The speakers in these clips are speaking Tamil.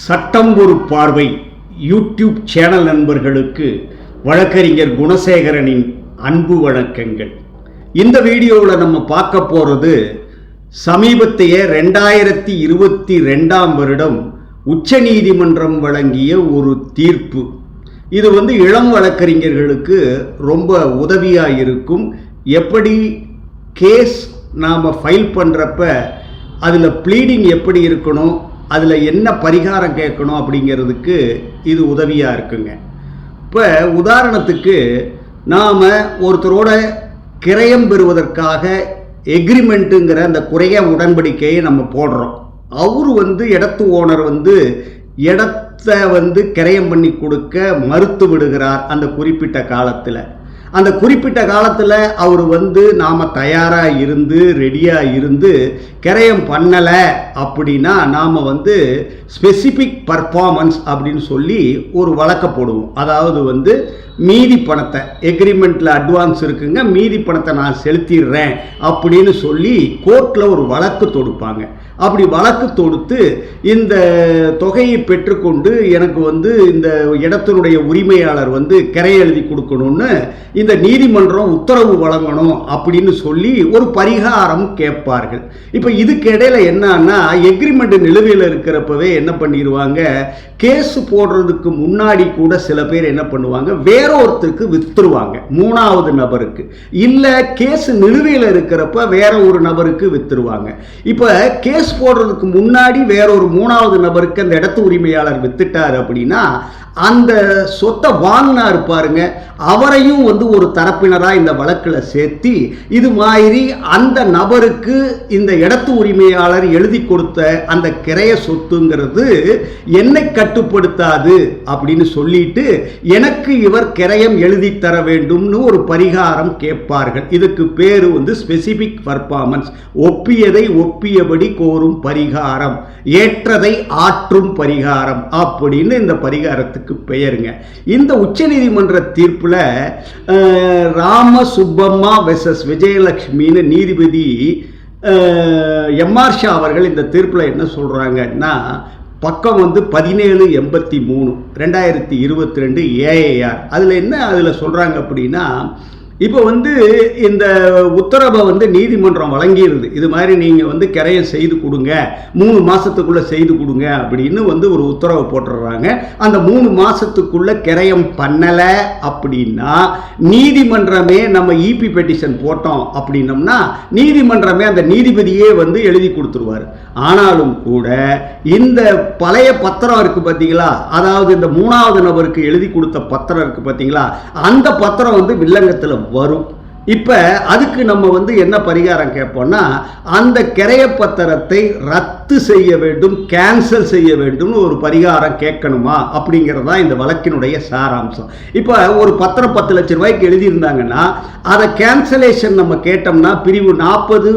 சட்டம் ஒரு பார்வை யூடியூப் சேனல் நண்பர்களுக்கு வழக்கறிஞர் குணசேகரனின் அன்பு வணக்கங்கள். இந்த வீடியோவில் நம்ம பார்க்க போகிறது சமீபத்தைய ரெண்டாயிரத்தி இருபத்தி ரெண்டாம் வருடம் உச்சநீதிமன்றம் வழங்கிய ஒரு தீர்ப்பு. இது வந்து இளம் வழக்கறிஞர்களுக்கு ரொம்ப உதவியாக இருக்கும். எப்படி கேஸ் நாம் ஃபைல் பண்ணுறப்ப அதில் ப்ளீடிங் எப்படி இருக்கணும் அதில் என்ன பரிகாரம் கேட்கணும் அப்படிங்கிறதுக்கு இது உதவியாக இருக்குங்க. இப்போ உதாரணத்துக்கு நாம் ஒருத்தரோட கிரயம் பெறுவதற்காக எக்ரிமெண்ட்டுங்கிற அந்த குறைய உடன்படிக்கையை நம்ம போடுறோம். அவர் வந்து இடத்து ஓனர் வந்து இடத்த வந்து கிரயம் பண்ணி கொடுக்க மறுத்து விடுகிறார் அந்த குறிப்பிட்ட காலத்தில். அந்த குறிப்பிட்ட காலத்தில் அவர் வந்து நாம் தயாராக இருந்து ரெடியாக இருந்து கிரயம் பண்ணலை அப்படின்னா நாம் வந்து ஸ்பெசிஃபிக் பர்ஃபார்மன்ஸ் அப்படின்னு சொல்லி ஒரு வழக்க போடுவோம். அதாவது வந்து மீதி பணத்தை எக்ரிமெண்ட்டில் அட்வான்ஸ் இருக்குங்க மீதி பணத்தை நான் செலுத்திடுறேன் அப்படின்னு சொல்லி கோர்ட்டில் ஒரு வழக்கு தொடுப்பாங்க. அப்படி வழக்கு தொடுத்து இந்த தொகையை பெற்றுக்கொண்டு எனக்கு வந்து இந்த இடத்தினுடைய உரிமையாளர் வந்து கரை எழுதி கொடுக்கணும்னு இந்த நீதிமன்றம் உத்தரவு வழங்கணும் அப்படின்னு சொல்லி ஒரு பரிகாரம் கேட்பார்கள். இப்போ இதுக்கு இடையில என்னன்னா எக்ரிமெண்ட் நிலுவையில் இருக்கிறப்பவே என்ன பண்ணிடுவாங்க? கேஸ் போடுறதுக்கு முன்னாடி கூட சில பேர் என்ன பண்ணுவாங்க? வேற ஒருத்தருக்கு வித்துருவாங்க மூணாவது நபருக்கு. இல்லை கேஸ் நிலுவையில் இருக்கிறப்ப வேற ஒரு நபருக்கு வித்துருவாங்க. இப்போ கேஸ் போடுறதுக்கு முன்னாடி வேற ஒரு மூணாவது நபருக்கு அந்த இடத்து உரிமையாளர் வித்துட்டார் அப்படின்னா அந்த சொத்தை வாங்கினார் பாருங்க. அவரையும் வந்து ஒரு தரப்பினராக இந்த வழக்கில் சேர்த்தி இது மாதிரி அந்த நபருக்கு இந்த இடத்து உரிமையாளர் எழுதி கொடுத்த அந்த கிரைய சொத்துங்கிறது என்னை கட்டுப்படுத்தாது அப்படின்னு சொல்லிட்டு எனக்கு இவர் கிரயம் எழுதி தர வேண்டும்னு ஒரு பரிகாரம் கேட்பார்கள். இதுக்கு பேர் வந்து ஸ்பெசிபிக் பர்ஃபார்மன்ஸ் ஒப்பியதை ஒப்பியபடி கோரும் பரிகாரம். ஏற்றதை ஆற்றும் பரிகாரம் அப்படின்னு இந்த பரிகாரத்துக்கு பெயருங்க. இந்த உச்சநீதிமன்ற தீர்ப்பில் ராம சுப்பம்மா வெசஸ் விஜயலட்சுமின்னு நீதிபதி எம்ஆர் ஷா அவர்கள் இந்த தீர்ப்பில் என்ன சொல்கிறாங்கன்னா பக்கம் வந்து பதினேழு எண்பத்தி மூணு ரெண்டாயிரத்தி இருபத்தி ரெண்டு ஏஏஆர் அதில் என்ன அதில் சொல்கிறாங்க அப்படின்னா இப்போ வந்து இந்த உத்தரவை வந்து நீதிமன்றம் வழங்கிடுது இது மாதிரி நீங்கள் வந்து கிரையம் செய்து கொடுங்க. மூணு மாதத்துக்குள்ளே செய்து கொடுங்க அப்படின்னு வந்து ஒரு உத்தரவை போட்டுடுறாங்க. அந்த மூணு மாதத்துக்குள்ளே கிரயம் பண்ணலை அப்படின்னா நீதிமன்றமே நம்ம இபி பெட்டிஷன் போட்டோம் அப்படின்னம்னா நீதிமன்றமே அந்த நீதிபதியே வந்து எழுதி கொடுத்துருவார். ஆனாலும் கூட இந்த பழைய பத்திரம் இருக்குது பார்த்தீங்களா? அதாவது இந்த மூணாவது நபருக்கு எழுதி கொடுத்த பத்திரம் இருக்குது பார்த்தீங்களா? அந்த பத்திரம் வந்து வில்லங்கத்தில் வரும். இப்போ அதுக்கு நம்ம வந்து என்ன பரிகாரம் கேட்போம்னா அந்த கிரைய பத்திரத்தை ரத்து செய்ய வேண்டும் கேன்சல் செய்ய வேண்டும்னு ஒரு பரிகாரம் கேட்கணுமா? அப்படிங்கிறது தான் இந்த வழக்கினுடைய சாராம்சம். இப்போ ஒரு பத்திரம் பத்து லட்சம் ரூபாய்க்கு எழுதியிருந்தாங்கன்னா அதை கேன்சலேஷன் நம்ம கேட்டோம்னா பிரிவு நாற்பது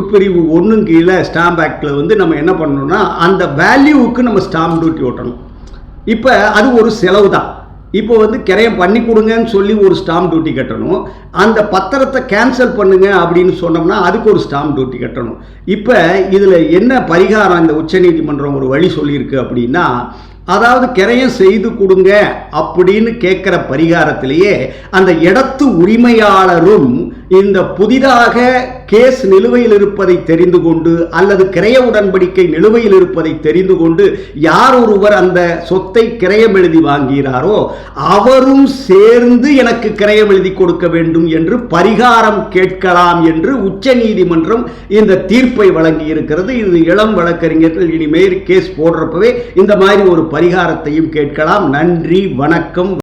உட்பிரிவு ஒன்றும் கீழே ஸ்டாம்ப் ஆக்டில் வந்து நம்ம என்ன பண்ணணும்னா அந்த வேல்யூவுக்கு நம்ம ஸ்டாம்ப் டியூட்டி ஓட்டணும். இப்போ அது ஒரு செலவு தான் இப்போ வந்து கிரையம் பண்ணி கொடுங்கன்னு சொல்லி ஒரு ஸ்டாம்ப் டியூட்டி கட்டணும். அந்த பத்திரத்தை கேன்சல் பண்ணுங்க அப்படின்னு சொன்னோம்னா அதுக்கு ஒரு ஸ்டாம்ப் டியூட்டி கட்டணும். இப்போ இதில் என்ன பரிகாரம் இந்த உச்சநீதிமன்றம் ஒரு வழி சொல்லியிருக்கு அப்படின்னா அதாவது கிரையம் செய்து கொடுங்க அப்படின்னு கேட்குற பரிகாரத்திலேயே அந்த இடத்து உரிமையாளரும் இந்த புதிதாக கேஸ் நிலுவையில் இருப்பதை தெரிந்து கொண்டு அல்லது கிரைய உடன்படிக்கை நிலுவையில் இருப்பதை தெரிந்து கொண்டு யார் ஒருவர் அந்த சொத்தை கிரயம் எழுதி வாங்குகிறாரோ அவரும் சேர்ந்து எனக்கு கிரயம் எழுதி கொடுக்க வேண்டும் என்று பரிகாரம் கேட்கலாம் என்று உச்ச நீதிமன்றம் இந்த தீர்ப்பை வழங்கி இருக்கிறது இது இளம் வழக்கறிஞர்கள் இனிமேல் கேஸ் போடுறப்பவே இந்த மாதிரி ஒரு பரிகாரத்தையும் கேட்கலாம். நன்றி வணக்கம்.